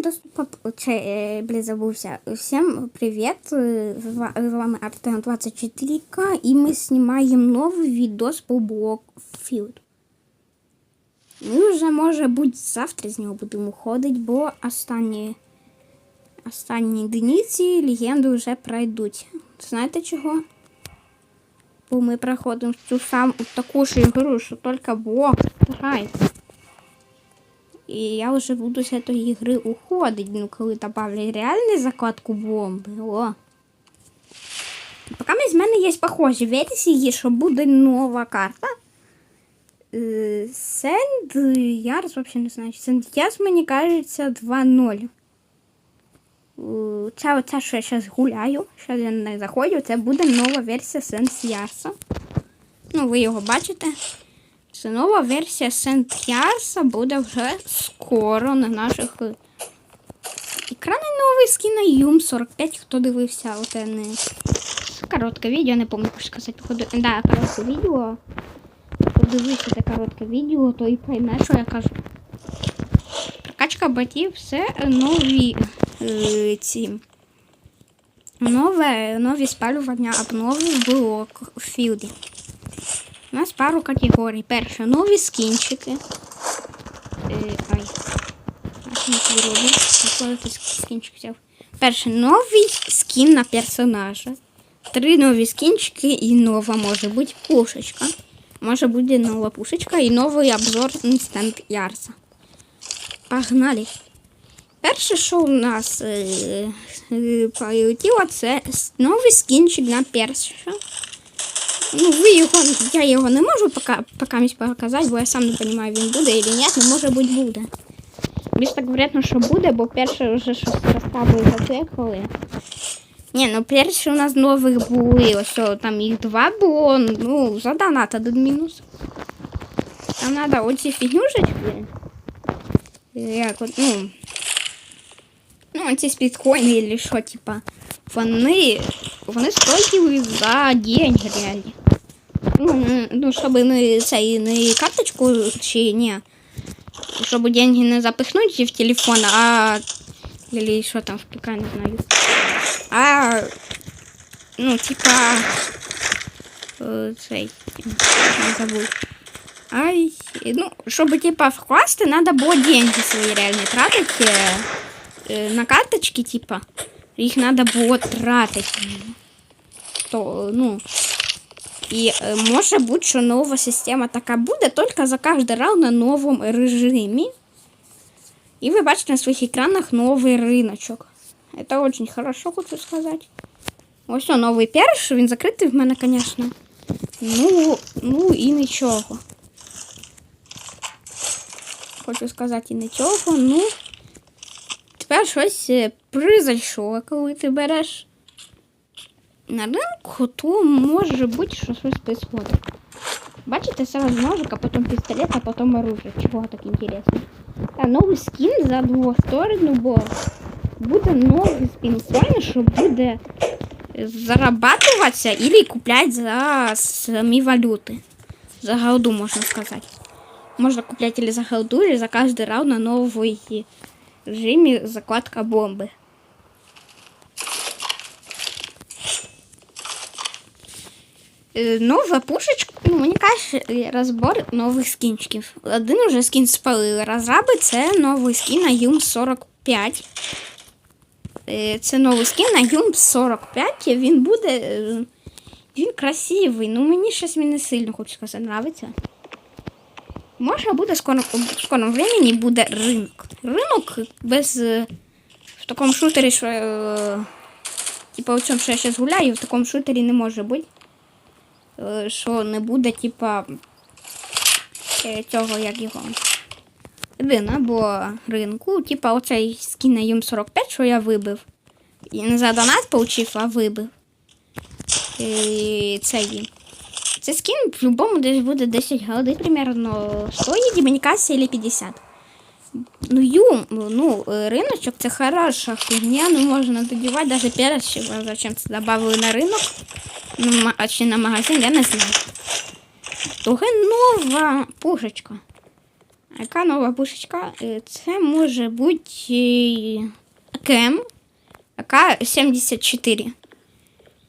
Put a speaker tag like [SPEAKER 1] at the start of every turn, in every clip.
[SPEAKER 1] Безкоштовний доступ це, е, блін, забувся. Всім привіт! З з вами Артем 24К і ми знімаємо новий відос по Blockfield. Ми вже, може бути, завтра з нього будемо ходити, бо останні, останні дніці легенди вже пройдуть. Знаєте чого? Бо ми проходимо цю саму таку ж ігру, що тільки блок. І я вже буду з цієї гри уходить, ну коли добавлять реальну закладку бомби. О. Поки з мене є похожі версії, що буде нова карта. Е, Сенд Ярс, взагалі не знаю. Сенд Ярс, мені кажеться, 2.0. Е, Це оце, що я зараз гуляю, що я не заходжу, це буде нова версія Сенд Ярса. Ну, ви його бачите. Це нова версія Сент Ярса буде вже скоро на наших екранах новий скін на Юм 45, хто дивився оте не коротке відео, не пам'ятаю, що сказати, походу. Да, коротке відео. Подивися це коротке відео, то і пойме, що я кажу. Прокачка ботів, все нові е, ці. Нове, нові спалювання обнови в Блокфілді. У нас пару категорій. Перше, нові скінчики. Е, ай. Скінчик. Перше, новий скін на персонажа. Три нові скінчики і нова може бути пушечка. Може бути нова пушечка і новий обзор інстант Ярса. Погнали! Перше, що у нас е, е, полетіло, це новий скінчик на перша. Ну, ви його, я його не можу поки місь показати, бо я сам не розумію, він буде чи ні, але може бути буде. Більш так вероятно, що буде, бо перше вже щось розставили зацекали. Ні, ну перші у нас нових були, ось там їх два було, ну, за донат один мінус. Там треба оці фігнюшечки. Як от, ну, ну, ці спідкоїни, чи що, типа, вони, вони стоїть за деньги реальні. Ну, ну, ну, щоб не цей не карточку чи ні. Щоб деньги не запихнути в телефон, а или що там в ПК, не знаю. А ну, типа е, цей не забув. Ай, ну, щоб типа вкласти, надо було деньги свої реальні тратити е, е, на карточки, типа. Їх надо було тратити. То, ну, і е, може бути, що нова система така буде, тільки за кожен раунд на новому режимі. І ви бачите на своїх екранах новий риночок. Це дуже хорошо, хочу сказати. Ось о, новий перший, він закритий в мене, звісно. Ну, ну і нічого. Хочу сказати і нічого, ну. Тепер щось е, произошло, коли ти береш на ринку, то може бути, що щось происходит. Бачите, сразу ножик, а потом пистолет, а потом оружие. Чего так интересно? А новий скін за двох сторону, бо буде новий скін сольний, що буде зарабатуватися і купляти за самі валюти. За голду, можна сказати. Можна купляти или за голду, или за кожен раунд на новій режимі закладка бомби. Нова пушечка, ну мені каже, розбор нових скінчиків. Один уже скін спалили. Розраби це новий скін на Юм 45. Е, Це новий скін на Юм 45. Він буде. е, Він красивий. Ну мені щось не сильно хочу сказати, нравиться. Можна буде в скорому времени буде ринок. Ринок без. е, В такому шутері, що. е, Типа у цьому, що я зараз гуляю, в такому шутері не може бути е, що не буде, типа, е, цього, як його. Рина, або ринку. Типа оцей скін на Юм 45, що я вибив. І не за донат получив, а вибив. І цей. Цей скін в-любому десь буде 10 голди примерно стоїть, і мені кажеться, 50. Ну, юм, ну, е, риночок це хороша фігня, ну можна додівати навіть перші, зачем це додали на ринок. Ну, а чи на магазин, я не знаю. Туге нова пушечка. Яка нова пушечка? Е, Це може бути е, АКМ АК-74.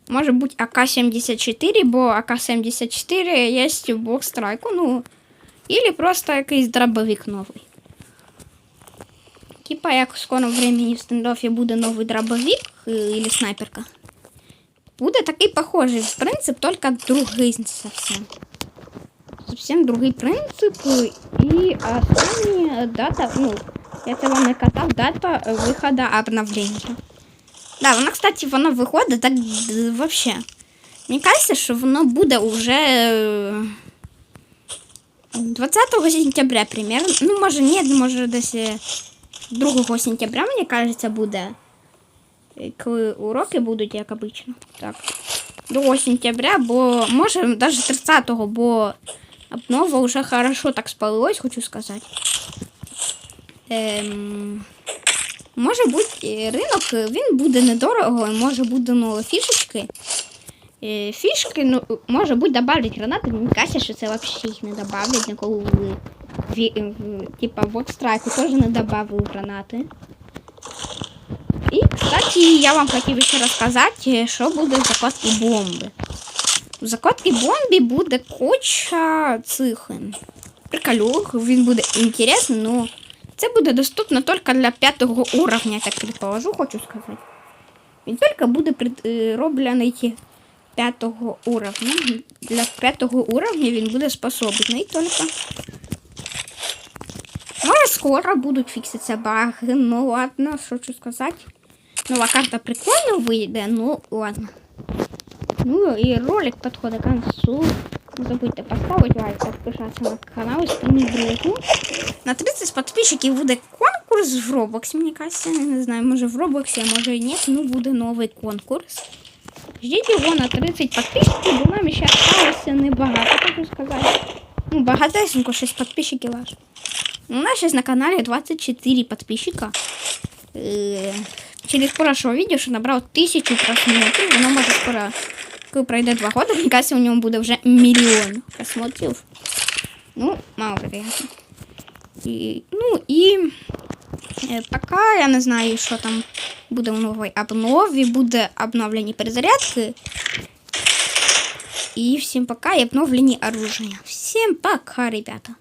[SPEAKER 1] Може бути АК-74, бо АК-74 є в бокстрайку, ну, или просто якийсь дробовик новий. Типа, як в скорому времени в стендофі буде новий дробовик е, или снайперка. Буде такий похожий в принцип, только другий совсем. Совсем другий принцип. І остання дата, ну, я це вам не казав, дата е, виходу обновлення. Да, вона, кстати, вона виходить так д- вообще. Мені кажется, що воно буде уже е, 20 сентября примерно. Ну, може, ні, може десь е, 2 сентября, мені кажется, буде. Е, Коли уроки будуть, як обично. Так. 2 сентября, бо може навіть 30-го, бо обнова вже хорошо так спалилась, хочу сказати. Ем, може бути е, ринок, він буде недорого, може буде нові фішечки. Е, Фішки, ну, може бути добавлять гранати, мені кажеться, що це взагалі їх не добавлять, ніколи типа в Окстрайку теж не добавили гранати. І, кстати, я вам хотів ще розказати, що буде в закладці бомби. В закладці бомбі буде куча цих ем, приколюх, він буде інтересний, но це буде доступно тільки для п'ятого уровня, так предположу, хочу сказати. Він тільки буде придроблений п'ятого уровня. Для п'ятого уровня він буде способний тільки. Може, скоро будуть фікситися баги, ну ладно, що хочу сказати. Нова карта прикольно вийде, ну ладно. Ну і ролик підходить к концу. Не забудьте поставити лайк, підписатися на канал, спільний другу. На 30 підписчиків буде конкурс в Roblox, мені кажется. Не знаю, може в Roblox, а може і ні. Ну буде новий конкурс. Ждіть його на 30 підписчиків, бо нам ще залишилося небагато, хочу сказати. Ну, багатесенько 6 підписчиків аж. Ну, У нас сейчас на канале 24 подписчика. Э, Через прошлое видео, что набрал 1000 просмотров. Оно может скоро, коли пройде 2 года, мне кажется, у него буде вже миллион просмотров. Ну, маловероятно. І, ну і е, пока я не знаю, що там буде в новій обнові, буде обновлені перезарядки. І всім пока і обновлені оружия. Всім пока, ребята.